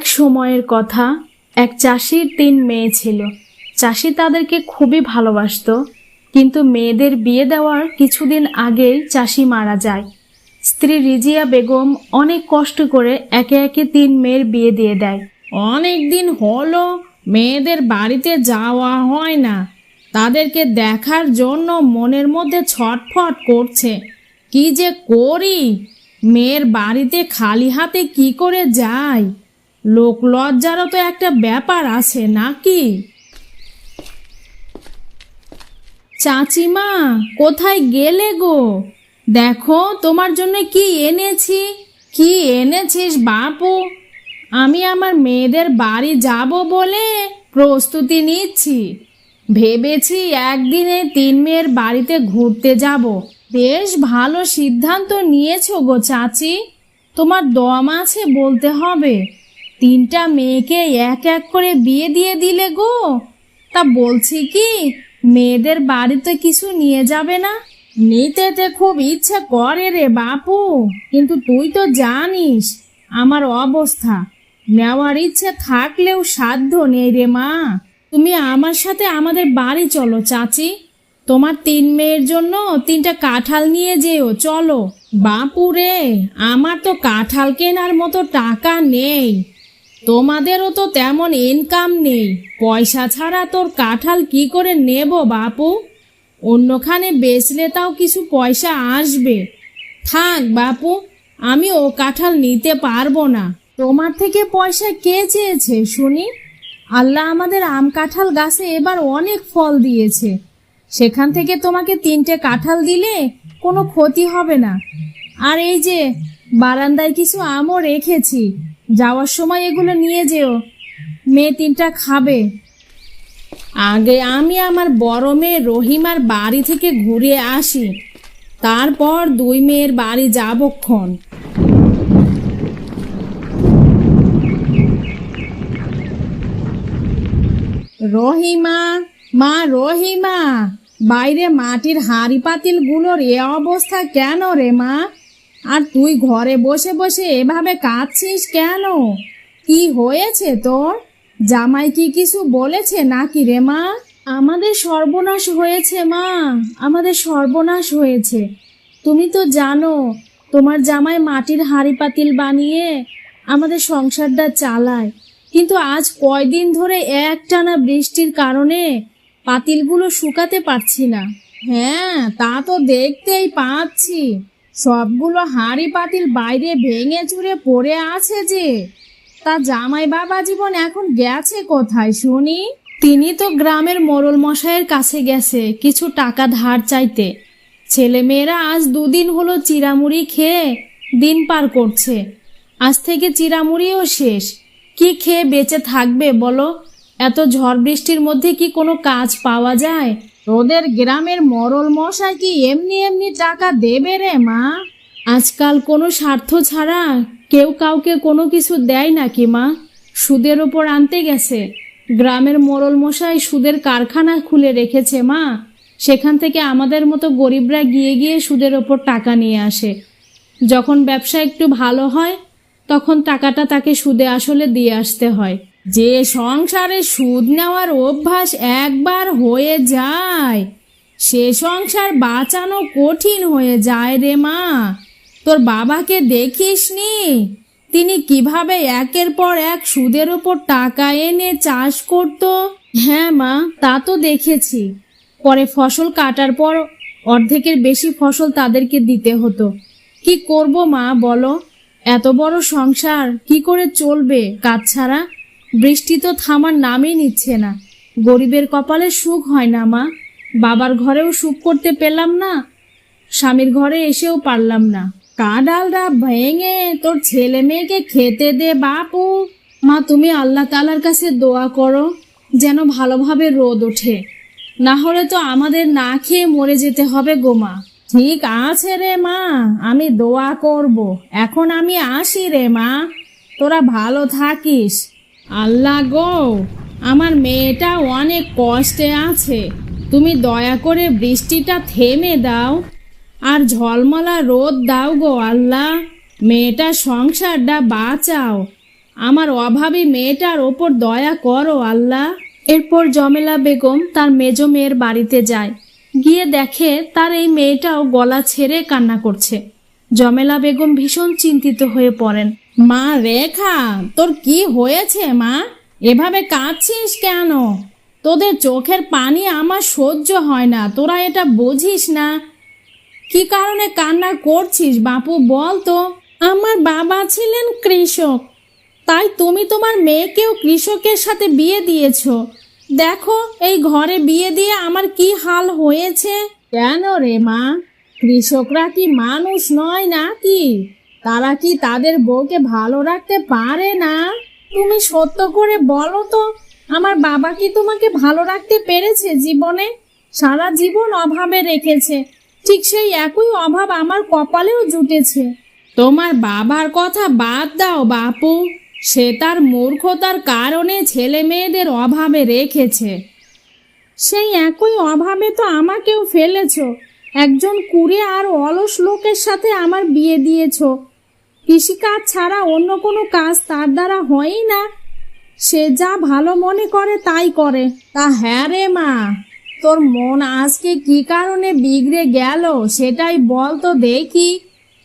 এক সময়ের কথা, এক চাষির তিন মেয়ে ছিল। চাষি তাদেরকে খুবই ভালোবাসতো, কিন্তু মেয়েদের বিয়ে দেওয়ার কিছুদিন আগেই চাষি মারা যায়। স্ত্রী রিজিয়া বেগম অনেক কষ্ট করে একে একে তিন মেয়ের বিয়ে দিয়ে দেয়। অনেক দিন হলো মেয়েদের বাড়িতে যাওয়া হয় না। তাদেরকে দেখার জন্য মনের মধ্যে ছটফট করছে। কি যে করি? মেয়ের বাড়িতে খালি হাতে কি করে যাই লোক লজ্জারও তো একটা ব্যাপার আছে নাকি? চাচিমা, কোথায় গেলে গো? দেখো, তোমার জন্য কি এনেছি? কি এনেছিস বাপু? আমি আমার মেয়েদের বাড়ি যাব বলে প্রস্তুতি নিচ্ছি। ভেবেছি একদিনে তিন মেয়ের বাড়িতে ঘুরতে যাব। বেশ ভালো সিদ্ধান্ত নিয়েছো গো চাচি। তোমার দম আছে বলতে হবে। তিনটা মেয়েকে এক এক করে বিয়ে দিয়ে দিলে গো। তা বলছি কি, মেয়েদের বাড়িতে কিছু নিয়ে যাবে না? নিতে খুব ইচ্ছে করে রে বাপু, কিন্তু তুই তো জানিস আমার অবস্থা। নেওয়ার ইচ্ছে থাকলেও সাধ্য নেই রে মা। তুমি আমার সাথে আমাদের বাড়ি চলো চাচি। তোমার তিন মেয়ের জন্য তিনটা কাঁঠাল নিয়ে যেও, চলো। বাপু রে, আমার তো কাঁঠাল কেনার মতো টাকা নেই। তোমাদেরও তো তেমন ইনকাম নেই। পয়সা ছাড়া তোর কাঁঠাল কি করে নেব বাপু? অন্যখানে বেচলে তাও কিছু পয়সা আসবে। থাক বাপু, আমি ও কাঁঠাল নিতে পারব না। তোমার থেকে পয়সা কে চেয়েছে শুনি? আল্লাহ আমাদের আম কাঁঠাল গাছে এবার অনেক ফল দিয়েছে। সেখান থেকে তোমাকে তিনটে কাঁঠাল দিলে কোনো ক্ষতি হবে না। আর এই যে, বারান্দায় কিছু আমও রেখেছি। যাওয়ার সময় এগুলো নিয়ে যেও। মেয়ে তিনটা খাবে। আগে আমি আমার বড় মেয়ে রহিমার বাড়ি থেকে ঘুরে আসি। তারপর দুই মেয়ের বাড়ি যাবক্ষণ রহিমা, মা রহিমা, বাইরে মাটির হাড়ি পাতিলগুলোর এ অবস্থা কেন রে মা? আর তুই ঘরে বসে বসে এভাবে কাঁদছিস কেন? কি হয়েছে তোর? জামাই কি কিছু বলেছে নাকি রে মা? আমাদের সর্বনাশ হয়েছে মা, আমাদের সর্বনাশ হয়েছে। তুমি তো জানো, তোমার জামাই মাটির হাঁড়ি পাতিল বানিয়ে আমাদের সংসারটা চালায়। কিন্তু আজ কয়দিন ধরে একটানা বৃষ্টির কারণে পাতিলগুলো শুকাতে পারছি না। হ্যাঁ তা তো দেখতেই পাচ্ছি। সবগুলো হাঁড়ি পাতিল বাইরে ভেঙে চুরে পড়ে আছে যে। তা জামাই বাবা জীবন এখন গেছে কোথায়, শুনি? তিনি তো গ্রামের মোড়ল মশাইয়ের কাছে গেছে কিছু টাকা ধার চাইতে। ছেলেমেয়েরা আজ দুদিন হলো চিরামুড়ি খেয়ে দিন পার করছে। আজ থেকে চিরামুড়িও শেষ। কি খেয়ে বেঁচে থাকবে বলো? এত ঝড় বৃষ্টির মধ্যে কি কোনো কাজ পাওয়া যায়? তোদের গ্রামের মরল মশাই কি এমনি এমনি টাকা দেবে রে মা? আজকাল কোনো স্বার্থ ছাড়া কেউ কাউকে কোনো কিছু দেয় নাকি মা? সুদের ওপর আনতে গেছে। গ্রামের মোড়ল মশাই সুদের কারখানা খুলে রেখেছে মা। সেখান থেকে আমাদের মতো গরিবরা গিয়ে গিয়ে সুদের ওপর টাকা নিয়ে আসে। যখন ব্যবসা একটু ভালো হয়, তখন টাকাটা তাকে সুদে আসলে দিয়ে আসতে হয়। যে সংসারে সুদ নেওয়ার অভ্যাস একবার হয়ে যায়, সে সংসার বাঁচানো কঠিন হয়ে যায় রে মা। তোর বাবাকে দেখিসনি? তিনি কীভাবে একের পর এক সুদের ওপর টাকা এনে চাষ করত? হ্যাঁ মা, তা তো দেখেছি। পরে ফসল কাটার পর অর্ধেকের বেশি ফসল তাদেরকে দিতে হতো। কি করব মা বলো? এত বড় সংসার কি করে চলবে কাজ ছাড়া? বৃষ্টি তো থামার নামই নিচ্ছে না। গরিবের কপালে সুখ হয় না, মা। বাবার ঘরেও সুখ করতে পেলাম না। স্বামীর ঘরে এসেও পারলাম না। কাঁডালটা ভেঙে তোর ছেলে মেয়েকে খেতে দে বাপু। মা, তুমি আল্লাহ তালার কাছে দোয়া করো, যেন ভালোভাবে রোদ ওঠে। না হলে তো আমাদের না খেয়ে মরে যেতে হবে গো, মা। ঠিক আছে রে, মা, আমি দোয়া করব। এখন আমি আসি রে, মা। তোরা ভালো থাকিস। আল্লাহ গো, আমার মেয়েটা অনেক কষ্টে আছে। তুমি দয়া করে বৃষ্টিটা থেমে দাও আর ঝলমলা রোদ দাও গো আল্লাহ। মেয়েটার সংসারটা বাঁচাও। আমার অভাবী মেয়েটার ওপর দয়া করো আল্লাহ। এরপর জমেলা বেগম তার মেজ মেয়ের বাড়িতে যায়। গিয়ে দেখে তার এই মেয়েটাও গলা ছেড়ে কান্না করছে। জমেলা বেগম ভীষণ চিন্তিত হয়ে পড়েন। মা, রেখা, তোর কি হয়েছে মা? এভাবে কাঁদছিস কেন? তোদের চোখের পানি আমার সহ্য হয় না, তোরা এটা বুঝিস না। কি কারণে কান্না করছিস বাপু, বল তো। আমার বাবা ছিলেন কৃষক, তাই তুমি তোমার মেয়েকেও কৃষকের সাথে বিয়ে দিয়েছ। দেখো, এই ঘরে বিয়ে দিয়ে আমার কি হাল হয়েছে? কেন রে মা? কৃষকরা কি মানুষ নয় নাকি? তারা কি তাদের বউকে ভালো রাখতে পারে না? তুমি সত্য করে বলো তো, আমার বাবা কি তোমাকে ভালো রাখতে পেরেছে জীবনে? সারা জীবন অভাবে রেখেছে, ঠিক সেই একই অভাব আমার কপালেও জুটেছে। তোমার বাবার কথা বাদ দাও বাপু, সে তার মূর্খতার কারণে ছেলে মেয়েদের অভাবে রেখেছে। সেই একই অভাবে তো আমাকেও ফেলেছো, একজন কুড়ে আর অলস লোকের সাথে আমার বিয়ে দিয়েছ কৃষিকাজ ছাড়া অন্য কোনো কাজ তার দ্বারা হয়ই না। সে যা ভালো মনে করে তাই করে। তা হ্যাঁ রে মা, তোর মন আজকে কি কারণে বিগড়ে গেল সেটাই বল তো দেখি।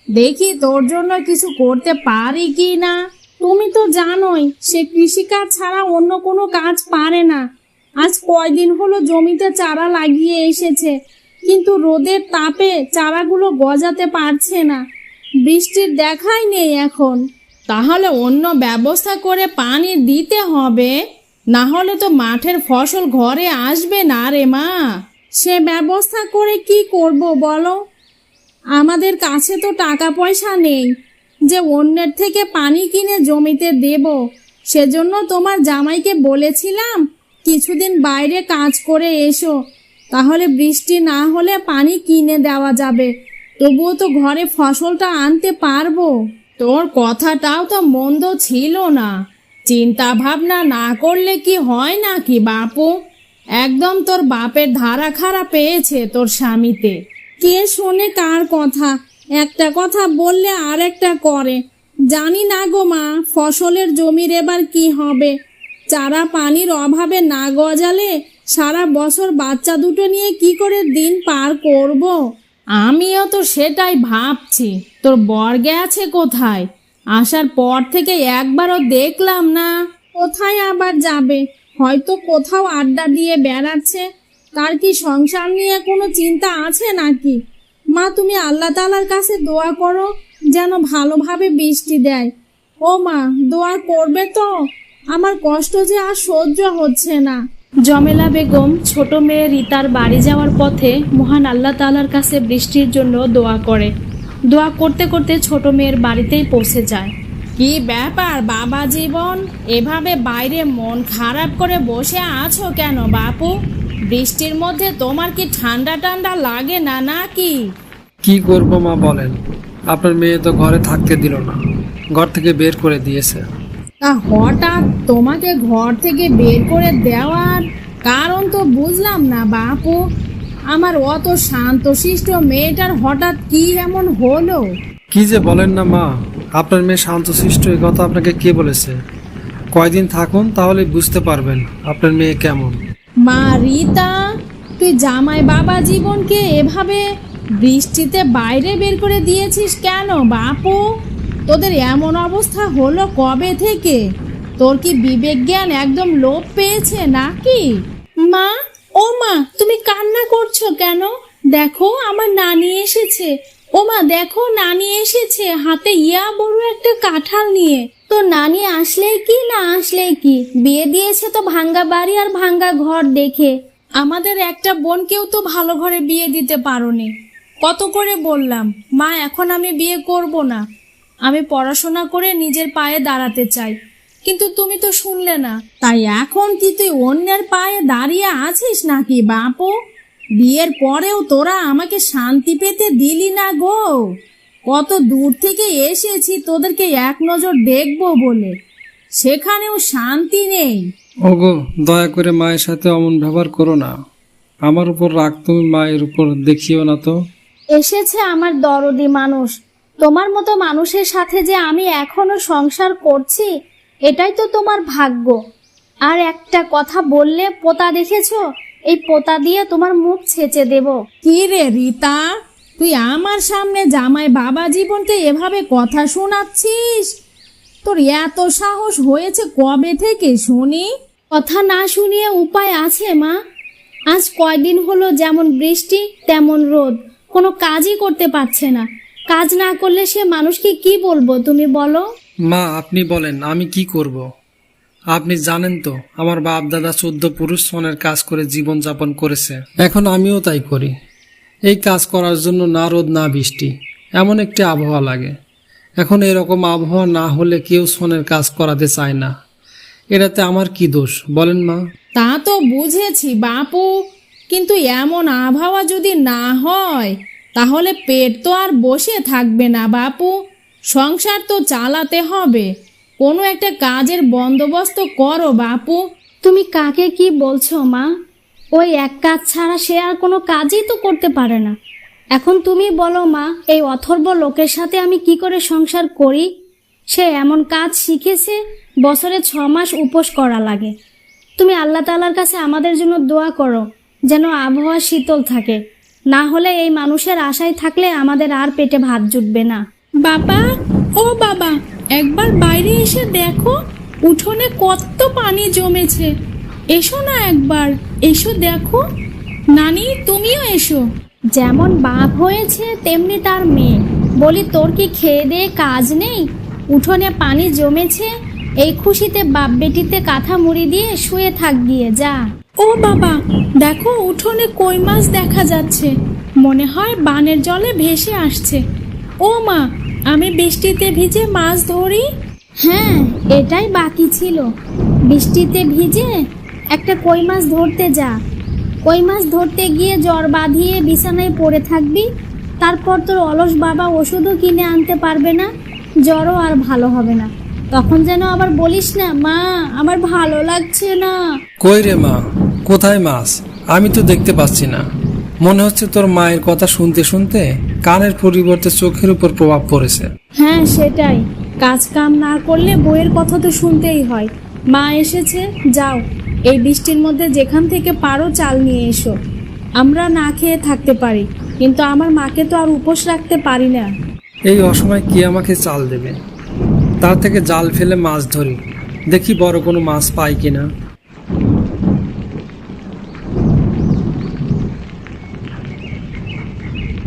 দেখি তোর জন্য কিছু করতে পারি কি না? তুমি তো জানোই, সে কৃষিকাজ ছাড়া অন্য কোনো কাজ পারে না। আজ কয়দিন হলো জমিতে চারা লাগিয়ে এসেছে, কিন্তু রোদের তাপে চারাগুলো গজাতে পারছে না। বৃষ্টির দেখাই নেই এখন। তাহলে অন্য ব্যবস্থা করে পানি দিতে হবে? না হলে তো মাঠের ফসল ঘরে আসবে না রে মা। সে ব্যবস্থা করে কি করব বলো? আমাদের কাছে তো টাকা পয়সা নেই। যে অন্যের থেকে পানি কিনে জমিতে দেব, সেজন্য তোমার জামাইকে বলেছিলাম, কিছুদিন বাইরে কাজ করে এসো। তাহলে বৃষ্টি না হলে পানি কিনে দেওয়া যাবে। তবুও তো ঘরে ফসলটা আনতে পারব। তোর কথাটাও তো মন্দ ছিল না। চিন্তা ভাবনা না করলে কি হয় নাকি বাপু? একদম তোর বাপের ধারা খারাপ পেয়েছে তোর স্বামীতে। কে শোনে কার কথা? একটা কথা বললে আর একটা করে। জানি না গো মা, ফসলের জমির এবার কি হবে? চারা পানির অভাবে না গজালে সারা বছর বাচ্চা দুটো নিয়ে কি করে দিন পার করব? আমিও তো সেটাই ভাবছি। তোর বর্গে আছে কোথায়? আসার পর থেকে একবারও দেখলাম না। কোথায় আবার যাবে? হয়তো কোথাও আড্ডা দিয়ে বেড়াচ্ছে। তার কি সংসার নিয়ে কোনো চিন্তা আছে নাকি? মা, তুমি আল্লাহ তালার কাছে দোয়া করো, যেন ভালোভাবে বৃষ্টি দেয়। ও মা, দোয়া করবে তো? আমার কষ্ট যে আর সহ্য হচ্ছে না। জমেলা বেগম ছোট মেয়ে রিতার বাড়ি যাওয়ার পথে মহান আল্লাহ তাআলার কাছে বৃষ্টির জন্য দোয়া করে। দোয়া করতে করতে ছোট মেয়ের বাড়িতেই পৌঁছে যায়। কি ব্যাপার বাবা জীবন? এভাবে বাইরে মন খারাপ করে বসে আছো কেন বাপু? বৃষ্টির মধ্যে তোমার কি ঠান্ডা ঠান্ডা লাগে না নাকি? কি করব মা বলেন? আপনার মেয়ে তো ঘরে থাকতে দিল না। ঘর থেকে বের করে দিয়েছে। তা হঠাৎ তোমাকে ঘর থেকে বের করে দেওয়ার কারণ তো বুঝলাম না বাপু। আমার অত শান্তশিষ্ট মেয়েটার হঠাৎ কি এমন হলো? কি যে বলেন না মা আপনার মেয়ে শান্তশিষ্ট এই কথা আপনাকে কে বলেছে? কয়দিন থাকুন তাহলে বুঝতে পারবেন আপনার মেয়ে কেমন। মা রিতা তুই জামাই বাবা জীবনকে এভাবে বৃষ্টিতে বাইরে বের করে দিয়েছিস কেন বাপু? তোদের এমন অবস্থা হলো কবে থেকে? তোর কি বিবেক জ্ঞান একদম লোপ পেয়েছে নাকি? মা, ও মা, তুমি কান্না করছ কেন? দেখো, আমার নানি এসেছে। ও মা, দেখো, নানি এসেছে হাতে ইয়া বড় একটা কাঁঠাল নিয়ে। তো নানি আসলেই কি না আসলেই কি? বিয়ে দিয়েছে তো ভাঙ্গা বাড়ি আর ভাঙ্গা ঘর দেখে। আমাদের একটা বোনকেও তো ভালো ঘরে বিয়ে দিতে পারোনি। কত করে বললাম, মা, এখন আমি বিয়ে করব না। আমি পড়াশোনা করে নিজের পায়ে দাঁড়াতে চাই। কিন্তু তুমি তো শুনলে না। তাই এখন কি তুই অন্যের পায়ে দাঁড়িয়ে আছিস নাকি বাপু? বিয়ের পরেও তোরা আমাকে শান্তি পেতে দিলি না গো। কত দূর থেকে এসেছি তোদেরকে এক নজর দেখব বলে। সেখানেও শান্তি নেই। ওগো দয়া করে মায়ের সাথে অমন ব্যবহার করো না। আমার উপর রাগ তুমি মায়ের উপর দেখিও না তো। এসেছে আমার দরদি মানুষ। তোমার মতো মানুষের সাথে যে আমি এখনও সংসার করছি এটাই তো তোমার ভাগ্য। আর একটা কথা বললে পোতা দেখেছ? এই পোতা দিয়ে তোমার মুখ ছেঁচে দেব। কি রে রীতা? তুই আমার সামনে জামাই বাবা জীবনকে এভাবে কথা শোনাচ্ছিস? তোর এত সাহস হয়েছে কবে থেকে শুনি? কথা না শুনিয়ে উপায় আছে মা। আজ কয়দিন হলো যেমন বৃষ্টি তেমন রোদ। কোনো কাজই করতে পারছে না। কাজ না করলে সে মানুষকে কি বলব তুমি বলো? মা আপনি বলেন আমি কি করব। আপনি জানেন তো আমার বাপ দাদা চোদ্দ পুরুষ সনের কাজ করে জীবন যাপন করেছে। এখন আমিও তাই করি। এই কাজ করার জন্য না রোদ না বৃষ্টি এমন একটি আবহাওয়া লাগে। এখন এরকম আবহাওয়া না হলে কেউ সনের কাজ করাতে চায় না। এটাতে আমার কি দোষ বলেন মা? তা তো বুঝেছি বাপু। কিন্তু এমন আবহাওয়া যদি না হয় তাহলে পেট তো আর বসে থাকবে না, বাপু। সংসার তো চালাতে হবে। কোনো একটা কাজের বন্দোবস্ত করো, বাপু। তুমি কাকে কি বলছো, মা? ওই এক কাজ ছাড়া সে আর কোনো কাজই তো করতে পারে না। এখন তুমি বলো, মা, এই অথর্ব লোকের সাথে আমি কি করে সংসার করি? সে এমন কাজ শিখেছে, বছরে ছ মাস উপোস করা লাগে। তুমি আল্লাহ তালার কাছে আমাদের জন্য দোয়া করো, যেন আবহাওয়া শীতল থাকে। না হলে এই মানুষের আশায় থাকলে আমাদের আর পেটে ভাত জুটবে না। বাবা ও বাবা একবার বাইরে এসে দেখো উঠোনে কত পানি জমেছে। এসো না একবার এসো দেখো। নানি তুমিও এসো। যেমন বাপ হয়েছে তেমনি তার মেয়ে। বলি তোর কি খেয়ে দিয়ে কাজ নেই? উঠোনে পানি জমেছে এই খুশিতে বাপ বেটিতে কাঁথা মুড়ি দিয়ে শুয়ে থাক গিয়ে যা। ও বাবা দেখো উঠোনে কই মাছ দেখা যাচ্ছে। মনে হয় বানের জলে ভেসে আসছে। ও মা আমি বৃষ্টিতে ভিজে মাছ ধরি? হ্যাঁ এটাই বাকি ছিল। বৃষ্টিতে ভিজে একটা কই মাছ ধরতে যা। কই মাছ ধরতে গিয়ে জ্বর বাঁধিয়ে বিছানায় পড়ে থাকবি। তারপর তোর অলস বাবা ওষুধও কিনে আনতে পারবে না জ্বরও আর ভালো হবে না। তখন যেন আবার বলিস না মা আমার ভালো লাগছে না। কই রে মা? কোথায় মাছ? আমি তো দেখতে পাচ্ছি না। মনে হচ্ছে তোর মায়ের কথা শুনতে শুনতে কানের পরিবর্তে চোখের উপর প্রভাব পড়েছে। হ্যাঁ সেটাই। কাজ কাম না করলে বইয়ের কথা তো শুনতেই হয়। মা এসেছে যাও। এই বৃষ্টির মধ্যে যেখান থেকে পারো চাল নিয়ে এসো। আমরা না খেয়ে থাকতে পারি কিন্তু আমার মাকে তো আর উপোস রাখতে পারি না। এই অসময় কি আমাকে চাল দেবে? তার থেকে জাল ফেলে মাছ ধরি। দেখি বড় কোনো মাছ পাই কিনা।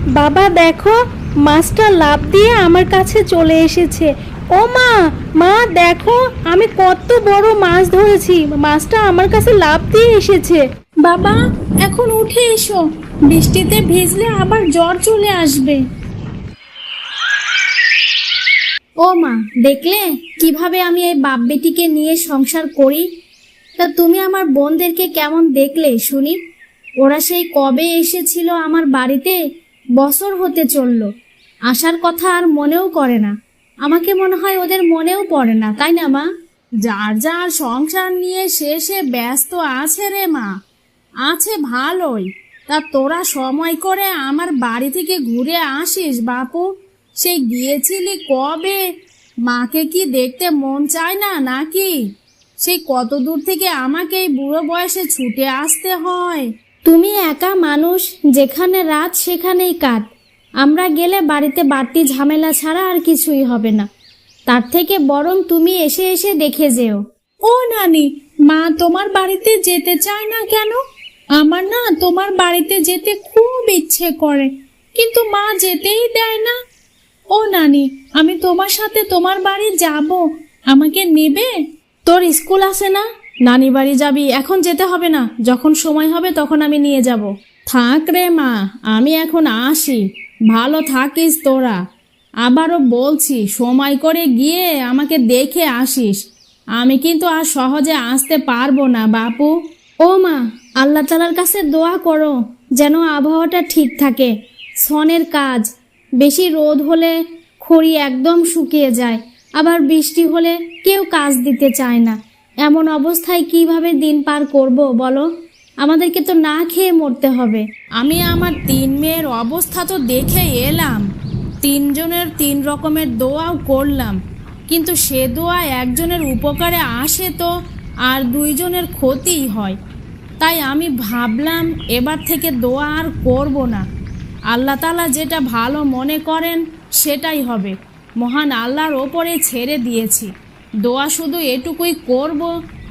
বাবা দেখো, মাছটা লাভ দিয়ে আমার কাছে চলে এসেছে। ও মা মা দেখো, আমি কত বড় মাছ ধরেছি। মাছটা আমার কাছে লাভ দিয়ে এসেছে। বাবা, এখন উঠে এসো। বৃষ্টিতে ভিজলে আবার জ্বর চলে আসবে। ও মা, দেখলে? কীভাবে আমি এই বাপ বেটিকে নিয়ে সংসার করি? তা তুমি আমার বোনদেরকে কেমন দেখলে, শুনি? ওরা সেই কবে এসেছিল আমার বাড়িতে? বছর হতে চলল। আসার কথা আর মনেও করে না। আমাকে মনে হয় ওদের মনেও পড়ে না, তাই না, মা? যার যার সংসার নিয়ে শেষে ব্যস্ত আছে রে, মা। আছে ভালোই। তা তোরা সময় করে আমার বাড়ি থেকে ঘুরে আসিস, বাপু। সেই গিয়েছিলি কবে? মাকে কি দেখতে মন চায় না, নাকি? সেই কত দূর থেকে আমাকে এই বুড়ো বয়সে ছুটে আসতে হয়। তুমি একা মানুষ, যেখানে রাত সেখানেই কাট আমরা গেলে বাড়িতে বাড়তি ঝামেলা ছাড়া আর কিছুই হবে না। তার থেকে বরং তুমি এসে এসে দেখে যেও। ও নানি, মা তোমার বাড়িতে যেতে চায় না কেন? আমার না তোমার বাড়িতে যেতে খুব ইচ্ছে করে, কিন্তু মা যেতেই দেয় না। ও নানি, আমি তোমার সাথে তোমার বাড়ি যাব। আমাকে নেবে? তোর স্কুল আছে না? নানি বাড়ি যাবি, এখন যেতে হবে না। যখন সময় হবে তখন আমি নিয়ে যাব। থাক রে মা, আমি এখন আসি। ভালো থাকিস তোরা। আবারও বলছি, সময় করে গিয়ে আমাকে দেখে আসিস। আমি কিন্তু আর সহজে আসতে পারব না, বাপু। ও মা, আল্লাহ তালার কাছে দোয়া করো, যেন আবহাওয়াটা ঠিক থাকে। সনের কাজ, বেশি রোদ হলে খড়ি একদম শুকিয়ে যায়, আবার বৃষ্টি হলে কেউ কাজ দিতে চায় না। এমন অবস্থায় কীভাবে দিন পার করব, বলো? আমাদেরকে তো না খেয়ে মরতে হবে। আমি আমার তিন মেয়ের অবস্থা তো দেখে এলাম। তিনজনের তিন রকমের দোয়াও করলাম। কিন্তু সে দোয়া একজনের উপকারে আসে তো, আর দুইজনের ক্ষতিই হয়। তাই আমি ভাবলাম, এবার থেকে দোয়া আর করব না। আল্লাহ তালা যেটা ভালো মনে করেন, সেটাই হবে। মহান আল্লাহর ওপরে ছেড়ে দিয়েছি। দোয়া শুধু এটুকুই করব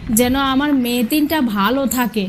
যেন আমার মেয়ে তিনটা ভালো থাকে।